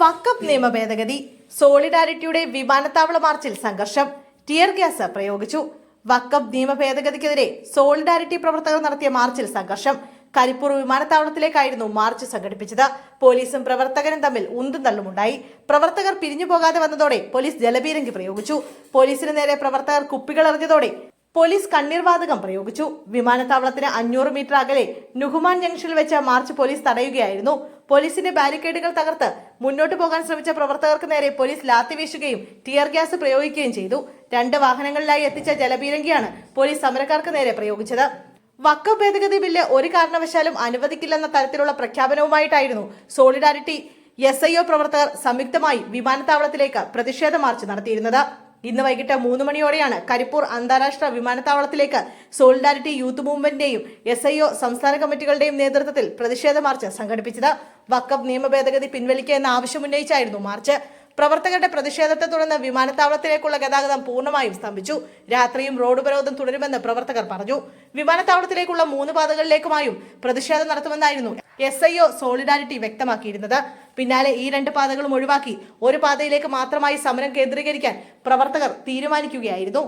വക്കഫ് നിയമ ഭേദഗതി. സോളിഡാരിറ്റിയുടെ വിമാനത്താവള മാർച്ചിൽ സംഘർഷം. ടിയർ ഗ്യാസ് പ്രയോഗിച്ചു. വക്കപ്പ് നിയമ ഭേദഗതിക്കെതിരെ സോളിഡാരിറ്റി പ്രവർത്തകർ നടത്തിയ മാർച്ചിൽ സംഘർഷം. കരിപ്പൂർ വിമാനത്താവളത്തിലേക്കായിരുന്നു മാർച്ച് സംഘടിപ്പിച്ചത്. പോലീസും പ്രവർത്തകരും തമ്മിൽ ഉന്തും തള്ളുമുണ്ടായി പ്രവർത്തകർ പിരിഞ്ഞു പോകാതെ വന്നതോടെ പോലീസ് ജലപീരങ്കി പ്രയോഗിച്ചു. പോലീസിന് നേരെ പ്രവർത്തകർ കുപ്പികൾ എറിഞ്ഞതോടെ പോലീസ് കണ്ണീർവാതകം പ്രയോഗിച്ചു. വിമാനത്താവളത്തിന് അഞ്ഞൂറ് മീറ്റർ അകലെ നുഹുമാൻ ജംഗ്ഷനിൽ വെച്ച് മാർച്ച് പോലീസ് തടയുകയായിരുന്നു. പോലീസിന്റെ ബാരിക്കേഡുകൾ തകർത്ത് മുന്നോട്ട് പോകാൻ ശ്രമിച്ച പ്രവർത്തകർക്ക് നേരെ പോലീസ് ലാത്തി വീശുകയും ടിയർ ഗ്യാസ് പ്രയോഗിക്കുകയും ചെയ്തു. രണ്ട് വാഹനങ്ങളിലായി എത്തിച്ച ജലപീരങ്കിയാണ് പോലീസ് സമരക്കാർക്ക് നേരെ പ്രയോഗിച്ചത്. വക്കഫ് ഭേദഗതി ബില്ല് ഒരു കാരണവശാലും അനുവദിക്കില്ലെന്ന തരത്തിലുള്ള പ്രഖ്യാപനവുമായിട്ടായിരുന്നു സോളിഡാരിറ്റി എസ് ഐ പ്രവർത്തകർ സംയുക്തമായി വിമാനത്താവളത്തിലേക്ക് പ്രതിഷേധ മാർച്ച് നടത്തിയിരുന്നത്. ഇന്ന് വൈകിട്ട് മൂന്ന് മണിയോടെയാണ് കരിപ്പൂർ അന്താരാഷ്ട്ര വിമാനത്താവളത്തിലേക്ക് സോളിഡാരിറ്റി യൂത്ത് മൂവ്മെന്റിന്റെയും എസ് ഐ ഒ സംസ്ഥാന കമ്മിറ്റികളുടെയും നേതൃത്വത്തിൽ പ്രതിഷേധ മാർച്ച് സംഘടിപ്പിച്ചത്. വക്കഫ് നിയമ ഭേദഗതി പിൻവലിക്കുക എന്ന ആവശ്യമുന്നയിച്ചായിരുന്നു മാർച്ച്. പ്രവർത്തകരുടെ പ്രതിഷേധത്തെ തുടർന്ന് വിമാനത്താവളത്തിലേക്കുള്ള ഗതാഗതം പൂർണമായും സ്തംഭിച്ചു. രാത്രിയും റോഡ് ഉപരോധം തുടരുമെന്ന് പ്രവർത്തകർ പറഞ്ഞു. വിമാനത്താവളത്തിലേക്കുള്ള മൂന്ന് പാതകളിലേക്കുമായും പ്രതിഷേധം നടത്തുമെന്നായിരുന്നു എസ് ഐ ഒ സോളിഡാരിറ്റി വ്യക്തമാക്കിയിരുന്നത്. പിന്നാലെ ഈ രണ്ട് പാതകളും ഒഴിവാക്കി ഒരു പാതയിലേക്ക് മാത്രമായി സമരം കേന്ദ്രീകരിക്കാൻ പ്രവർത്തകർ തീരുമാനിക്കുകയായിരുന്നു.